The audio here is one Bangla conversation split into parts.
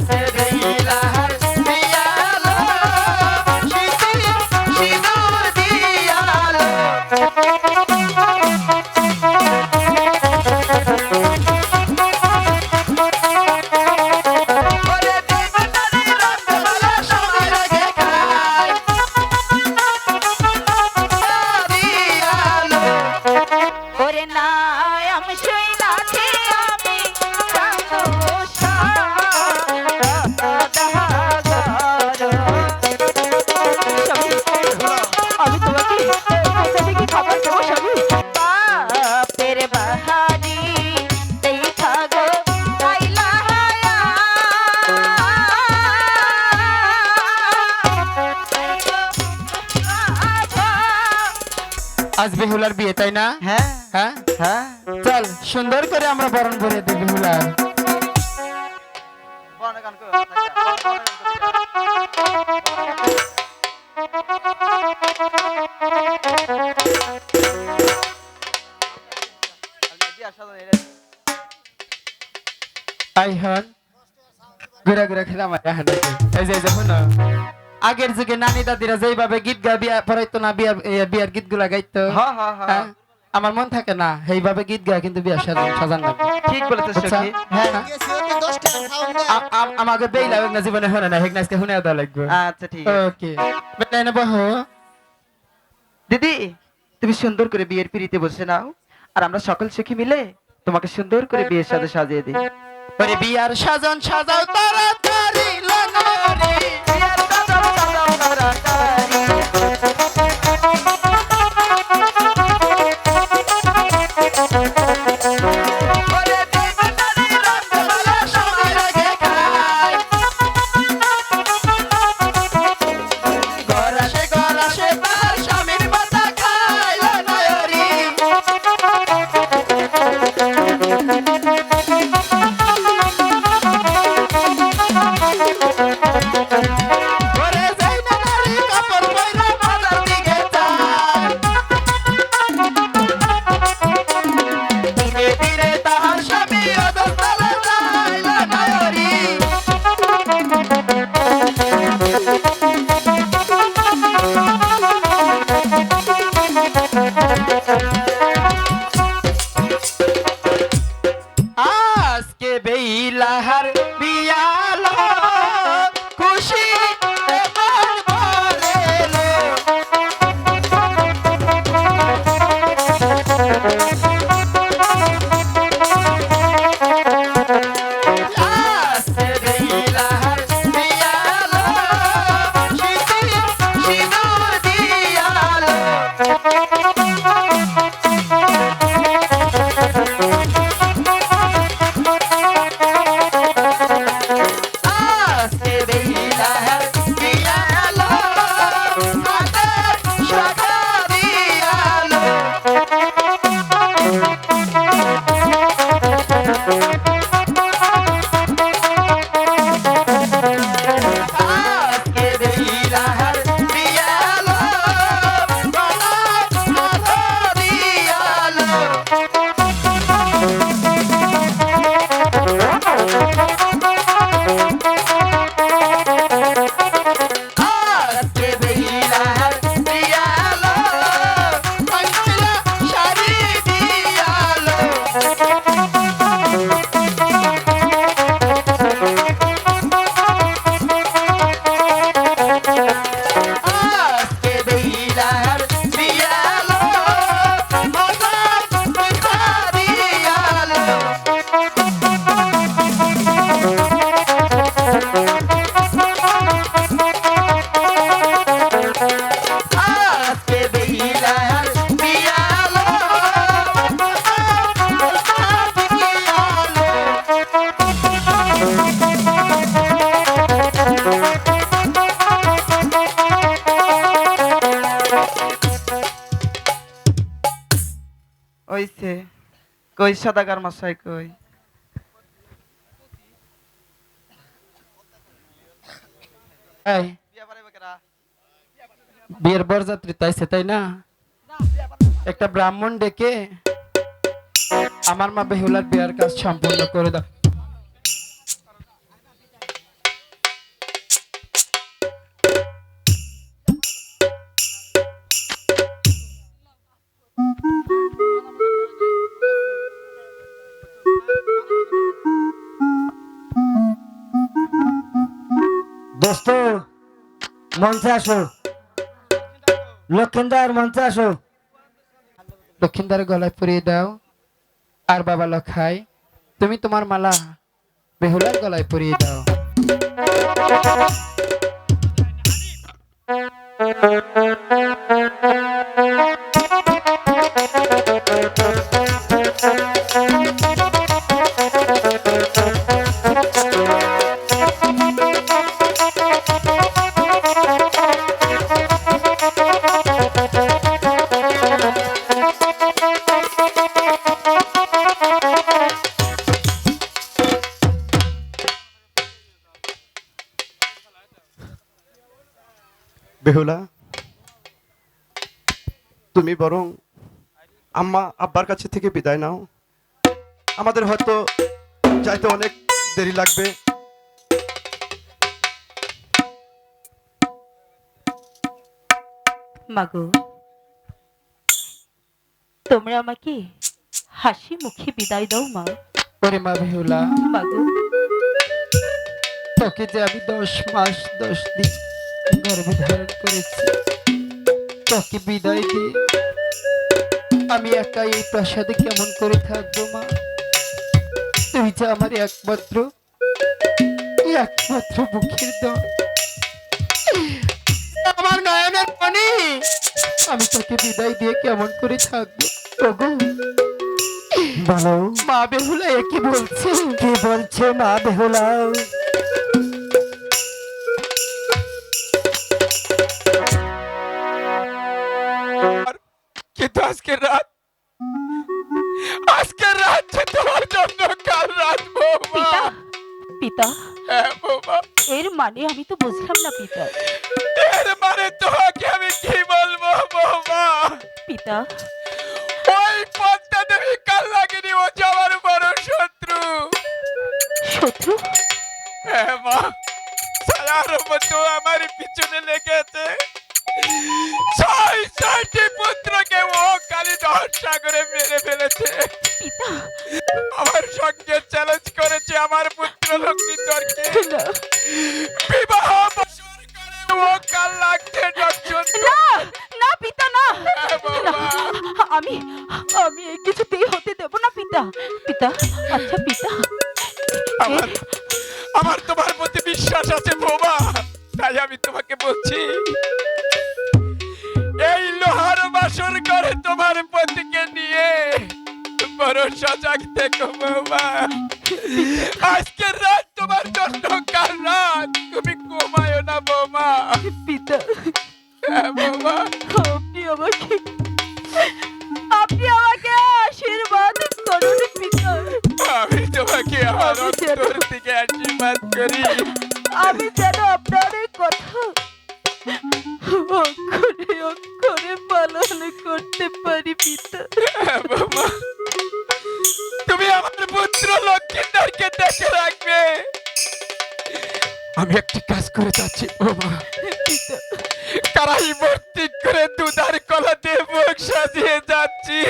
আজকে আজ বেহুলার বিয়ে তাই না? হ্যাঁ। হ্যাঁ? হ্যাঁ। চল সুন্দর করে আমরা বরণ করে দেব বেহুলার আই হন ঘুরা ঘুরা খেলাম এখন এই যে এই যে শুনো। আগের যুগে নানি দাদিরা যেইভাবে গীত গা বিয়া পড়াইতো না বিয়া বিয়ার গীতগুলা গাইতো। হ্যাঁ, হ্যাঁ, হ্যাঁ। হ্যাঁ? আমার মন থাকে না সেইভাবে গীত গায় কিন্তু বিয়া সাজান সাজান লাগবে ঠিক বলেছ হ্যাঁ। আমাকে বেইলা না জীবনে শুনে না হেগনা আজকে শুনে দেওয়া লাগবে। আচ্ছা ঠিক ওকে। বেটা এনে বহো। দিদি তুমি সুন্দর করে বিয়ের পিড়িতে বসে নাও আর আমরা সকল সুখী মিলে তোমাকে সুন্দর করে বিয়ের সাথে সাজিয়ে দিই। বিয়ার সাজন সাজাও তাড়াতাড়ি ওইছে কই সদাগার মশাই কই? বিয়ের বরযাত্রী তাইছে তাই না? একটা ব্রাহ্মণ ডেকে আমার মা বেহুলার বিয়ার কাজ সম্পূর্ণ করে দাও। দোস্ত মঞ্চে আসো। লক্ষিন্দার মঞ্চে আসো। লক্ষিন্দার গলায় পরিয়ে দাও। আর বাবা লখাই তুমি তোমার মালা বেহুলার গলায় পরিয়ে দাও। বেহুলা তুমি বরং আম্মা আব্বার কাছে থেকে বিদায় নাও। আমাদের হয়তো যাইতে অনেক দেরি লাগবে। মাগো তোমরা আমাকে হাসি মুখে বিদায় দাও মা। ওরে মা বেহুলা মাগো। তোকে যে আমি দশ মাস দশ দিন গর্ভে ধারণ করেছি। তোকে বিদায় দিয়ে আমি একা এই প্রাসাদে কেমন করে থাকব মা? তুই যে আমার একমাত্র একমাত্র মুখের দল আমার নয়নের মনি আমি তোকে বিদায় দিয়ে কেমন করে থাকব? ওগো, বলো। মা বেহুলা একই বলছে? কি বলছে মা বেহুলা? পিতা হ্যাঁ এর মানে আমি তো বুঝলাম না পিতা। এর মানে তোমাকে আমি কি বলব বৌমা পিতা? ওই পদ্মা দেবী কাল লাগেনি ও যে আমার বড় শত্রু। শত্রু? হ্যাঁ মা। সারার মতো আমার পিছনে লেগেছে। ছয় ছয়টি পুত্রকে ও কালী দহন সাগরে মেরে ফেলেছে। আমার সঙ্গে চ্যালেঞ্জ আমার পুত্র লক্ষ্মীধরকে না। বিবাহ বছর করে ও কাল লাগছে দর্শন না না পিতা না। আমি আমি এই কিছুতেই হতে দেব না পিতা। পিতা আচ্ছা পিতা। আমার আমার তোমার প্রতি বিশ্বাস আছে বৌমা। তাই আমি তোমাকে বলছি এই লোহার বাসর করে তোমার পতিকে নিয়ে বড় সজাগ থেকো বৌমা। আজকের রাত তোমার জন্য কাল রাত। তুমি ঘুমায়ো না বৌমা। পিতা। হ্যাঁ, বৌমা। আপনি আমাকে আপনি আমাকে আশীর্বাদ করুন পিতা। আমি তোমাকে আমার অন্তর থেকে আশীর্বাদ করি। আমি যেন আপনার কথা অক্ষরে অক্ষরে পালন করতে পারি পিতা। হ্যাঁ, বাবা। তুমি আমার পুত্র লক্ষ্মীদারকে দেখে রাখবে। আমি একটি কাজ করে যাচ্ছি, বাবা। কারাই ভর্তি করে দুধার কলা দিয়ে মুখ সাজিয়ে যাচ্ছি।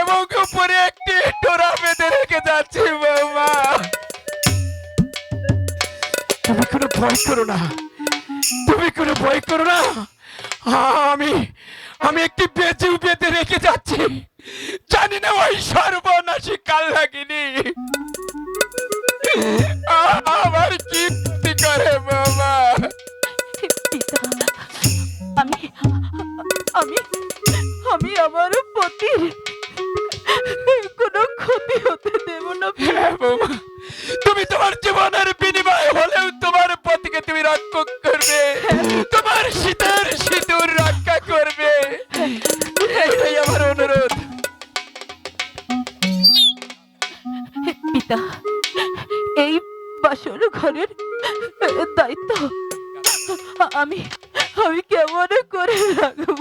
এবং উপরে একটি টোরা বেঁধে রেখে যাচ্ছি, বাবা। তুমি কোনো ভয় করো না। তুমি কোনো ভয় করো না। আমি আমি একটি বেজেও বেঁধে রেখে যাচ্ছি। জানি না ওই সর্বনাশী কাল লাগিনি আমার কি ক্ষতি করে বাবা? আমি আমি আমি আমার পতির। কোনো ক্ষতি হতে দেব না। হ্যাঁ, বাবা। তুমি তোমার জীবনের বিনিময় হলেও তোমার পতিকে তুমি রক্ষা করবে। তোমার শীতের সিঁদুর এই বাসর ঘরের দায়িত্ব। আমি আমি কেমন করে রাখব?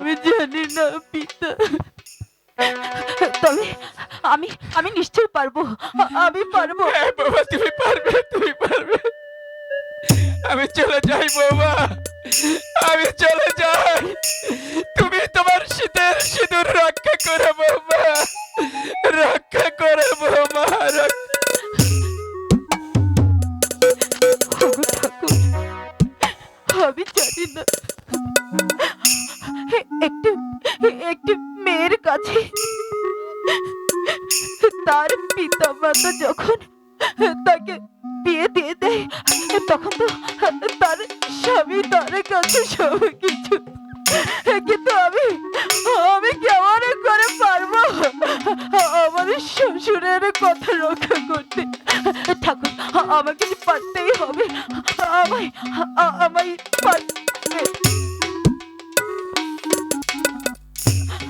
আমি জানি না, পিতা। তবে আমি আমি নিশ্চয়ই পারব। আমি পারব। হ্যাঁ তুমি পারবে তুমি পারবে। আমি চলে যাই বাবা আমি চলে যাই। তুমি তোমার শীতের সিঁদুর রক্ষা করে বাবা রক্ষা করে বাবা আমি জানি না। একটি মেয়ের কাছে তার পিতা মাতা যখন তাকে বিয়ে দিয়ে দেয়। তখন তো তার স্বামী তার কাছে সব কিছু। কিন্তু আমি আমি কেমন করে পারব? আমার শ্বশুরের কথা রক্ষা করতে। ঠাকুর, আমাকে পারতেই হবে। আমায় আমায় পারতে।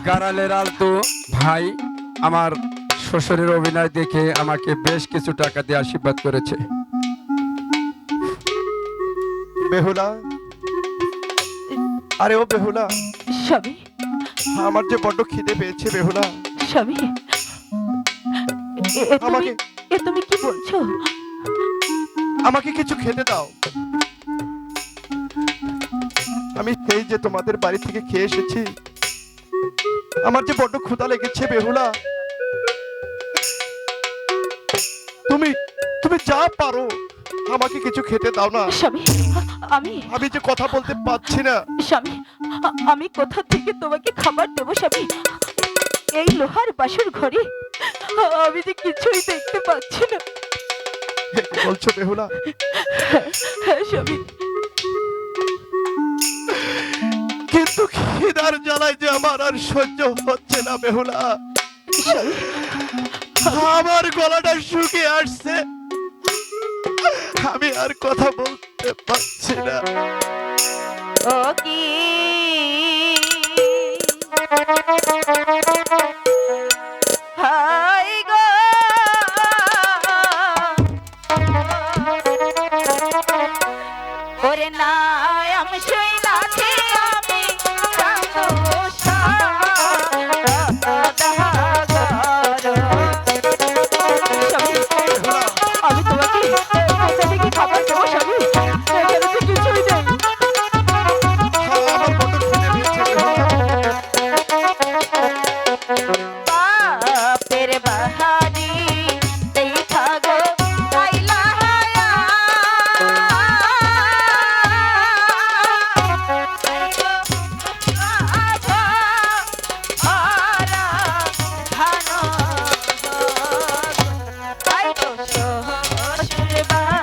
গারালের আলতো ভাই আমার শ্বশুরের অভিনয় দেখে আমাকে বেশ কিছু টাকা দিয়ে আশীর্বাদ করেছে। বেহুলা। আরে ও বেহুলা। স্বামী। আমার যে বড্ড খিদে পেয়েছে বেহুলা। স্বামী। আমাকে এ তুমি কি বলছো? আমাকে কিছু খেতে দাও। আমি সেই যে তোমাদের বাড়ি থেকে খেয়ে এসেছি। আমার যে বড্ড ক্ষুধা লেগেছে বেহুলা। তুমি তুমি যা পারো আমাকে কিছু খেতে দাও না। স্বামী। আমি আমি যে কথা বলতে পারছি না। স্বামী আমি কোথা থেকে তোমাকে খাবার দেবো স্বামী? এই লোহার বাসর ঘরে আমি যে কিছুই দেখতে পাচ্ছি না। বলছো বেহুলা। হ্যাঁ স্বামী। কিন্তু খিদার জ্বালায় যে আমার আর সহ্য হচ্ছে না বেহুলা। আমার গলাটা শুকিয়ে আসছে। আমি আর কথা বলতে পারছি না ও কি হাই গো ওরে না আমি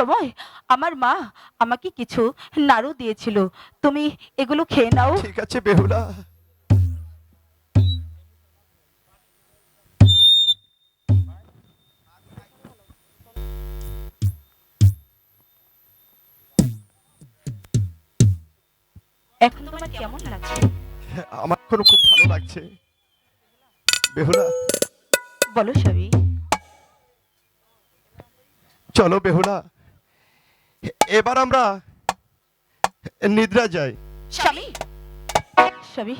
সময় আমার মা আমাকে কিছু নাড়ু দিয়েছিল। তুমি এগুলো খেয়ে নাও। ঠিক আছে বেহুলা। এখন তোমার কেমন লাগছে? আমার এখনও খুব ভালো লাগছে। বেহুলা। বলো স্বামী চলো বেহুলা। এবার আমরা নিদ্রা যাই। স্বামী? স্বামী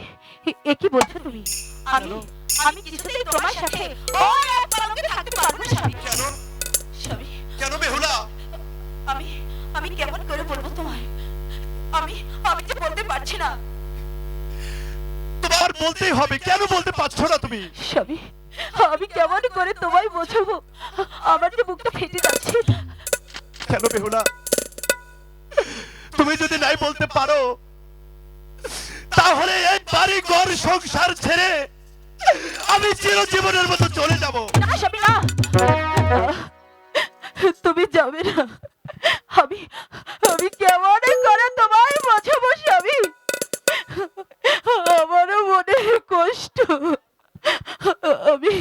এ- কি বলছো তুমি? আমি আমি কিছুতেই তোমার সাথে ওই এক পালঙ্কে থাকতে পারব না স্বামী। স্বামী কেন বেহুলা আমি আমি কেমন করে বলব তোমায়? আমি আমি তো বলতে পারছি না। তোমার বলতেই হবে কেন বলতে পারছ না তুমি? স্বামী আমি কেমন করে তোমায় বোঝাবো? আমার যে বুকটা ফেটে যাচ্ছে। কেন বেহুলা তুমি যদি নাই বলতে পারো, তাহলে এই বাড়ি ঘর সংসার ছেড়ে আমি চিরজীবনের মতো চলে যাব। না শামিলা তুমি যাবে না। আমি আমি কেমন করে তোমায় বোঝাবো আমি আমারও মনে কষ্ট। আমি,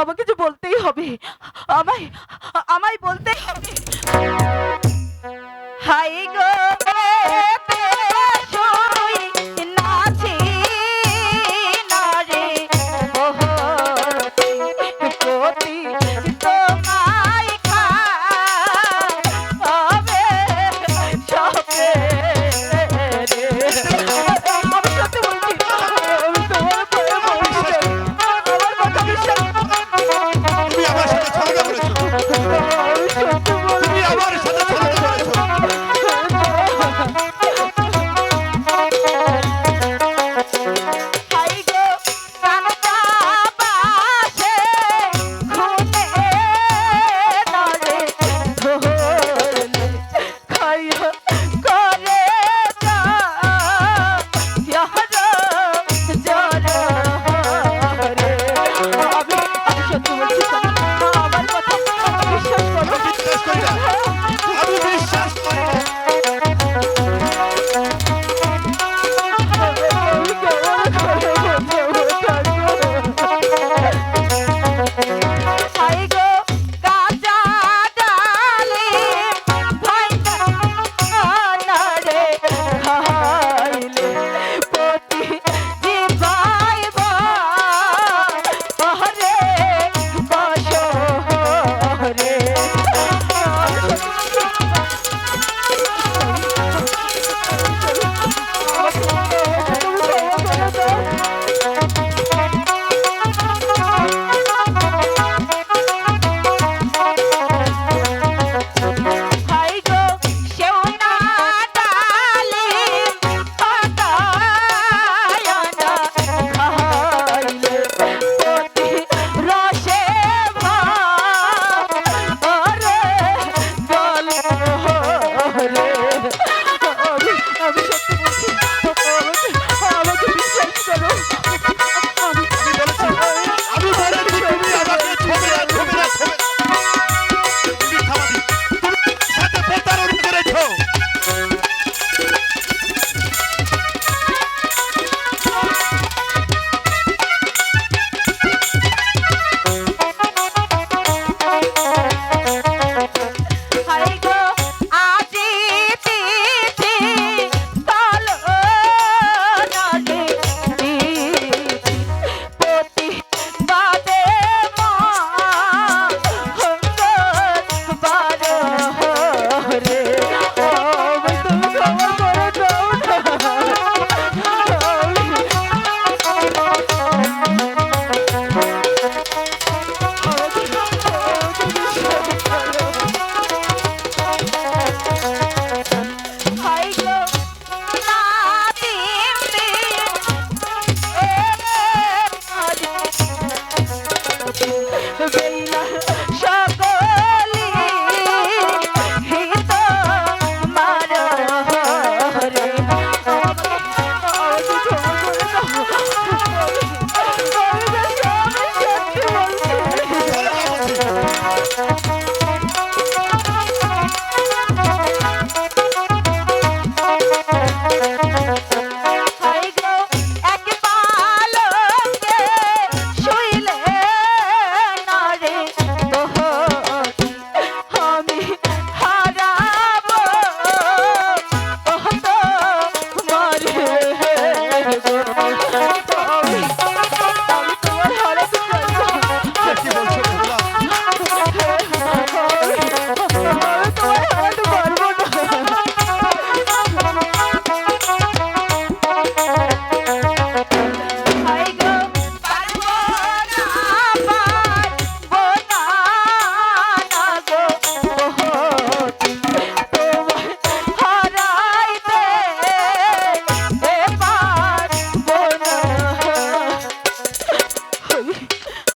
আমাকে যে বলতেই হবে। আমায় আমায় বলতে